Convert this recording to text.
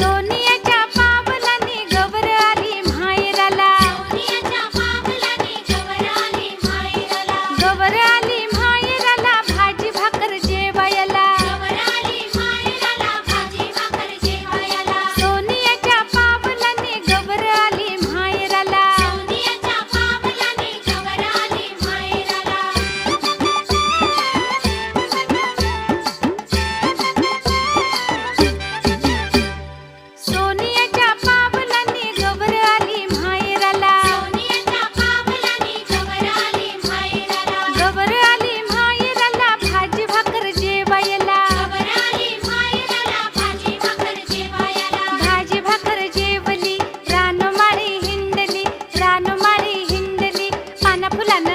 সোনিয়া చేశాను మరి హిండిని పనపులను